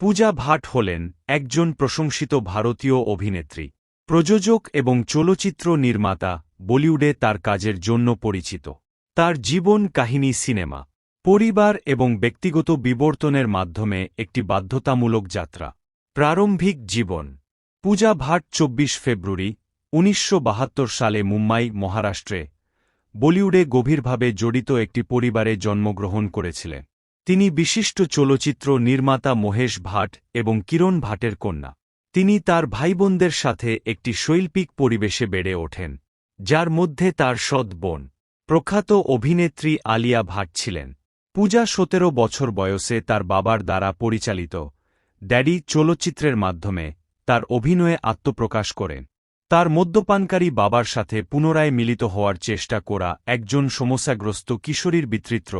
পূজা ভাট হলেন একজন প্রশংসিত ভারতীয় অভিনেত্রী। প্রযোজক এবং চলচ্চিত্র নির্মাতা বলিউডে তার কাজের জন্য পরিচিত। তার জীবন কাহিনী সিনেমা, পরিবার এবং ব্যক্তিগত বিবর্তনের মাধ্যমে একটি বাধ্যতামূলক যাত্রা। প্রারম্ভিক জীবন, পূজা ভাট চব্বিশ ফেব্রুয়ারি উনিশশো বাহাত্তর সালে মুম্বাই, মহারাষ্ট্রে বলিউডে গভীরভাবে জড়িত একটি পরিবারে জন্মগ্রহণ করেছিলেন। তিনি বিশিষ্ট চলচ্চিত্র নির্মাতা মহেশ ভাট এবং কিরণ ভাটের কন্যা। তিনি তার ভাইবোনদের সাথে একটি শৈল্পিক পরিবেশে বেড়ে ওঠেন, যার মধ্যে তার সৎ বোন, প্রখ্যাত অভিনেত্রী আলিয়া ভাট ছিলেন। পূজা সতেরো বছর বয়সে তার বাবার দ্বারা পরিচালিত ড্যাডি চলচ্চিত্রের মাধ্যমে তার অভিনয়ে আত্মপ্রকাশ করেন। তার মদ্যপানকারী বাবার সাথে পুনরায় মিলিত হওয়ার চেষ্টা করা একজন সমস্যাগ্রস্ত কিশোরীর বিতৃত্ব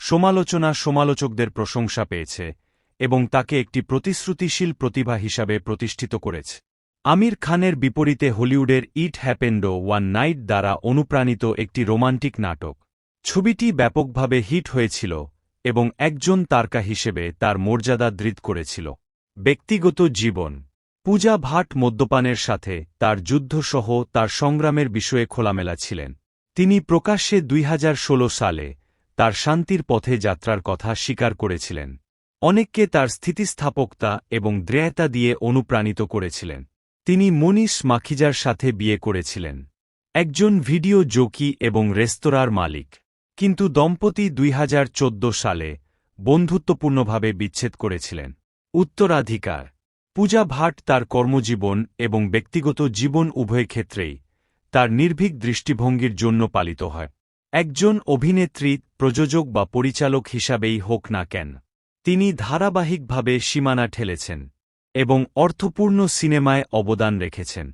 সমালোচনা সমালোচকদের প্রশংসা পেয়েছে এবং তাকে একটি প্রতিশ্রুতিশীল প্রতিভা হিসাবে প্রতিষ্ঠিত করেছে। আমির খানের বিপরীতে হলিউডের ইট হ্যাপেন্ডো ওয়ান নাইট দ্বারা অনুপ্রাণিত একটি রোমান্টিক নাটক। ছবিটি ব্যাপকভাবে হিট হয়েছিল এবং একজন তারকা হিসেবে তার মর্যাদা দৃঢ় করেছিল। ব্যক্তিগত জীবন। পূজা ভাট মদ্যপানের সাথে তার যুদ্ধসহ তার সংগ্রামের বিষয়ে খোলামেলা ছিলেন। তিনি প্রকাশ্যে দুই হাজার ষোল সালে তার শান্তির পথে যাত্রার কথা স্বীকার করেছিলেন। অনেককে তার স্থিতিস্থাপকতা এবং দ্রেয়তা দিয়ে অনুপ্রাণিত করেছিলেন। তিনি মনীষ মাখিজার সাথে বিয়ে করেছিলেন। একজন ভিডিও জোকি এবং রেস্তোরাঁর মালিক। কিন্তু দম্পতি দুই হাজার চোদ্দ সালে বন্ধুত্বপূর্ণভাবে বিচ্ছেদ করেছিলেন। উত্তরাধিকার। পূজা ভাট তার কর্মজীবন এবং ব্যক্তিগত জীবন উভয় ক্ষেত্রেই তার নির্ভীক দৃষ্টিভঙ্গির জন্য পালিত হয়। একজন অভিনেত্রী, প্রযোজক বা পরিচালক হিসাবেই হোক না কেন, তিনি ধারাবাহিকভাবে সীমানা ঠেলেছেন এবং অর্থপূর্ণ সিনেমায় অবদান রেখেছেন।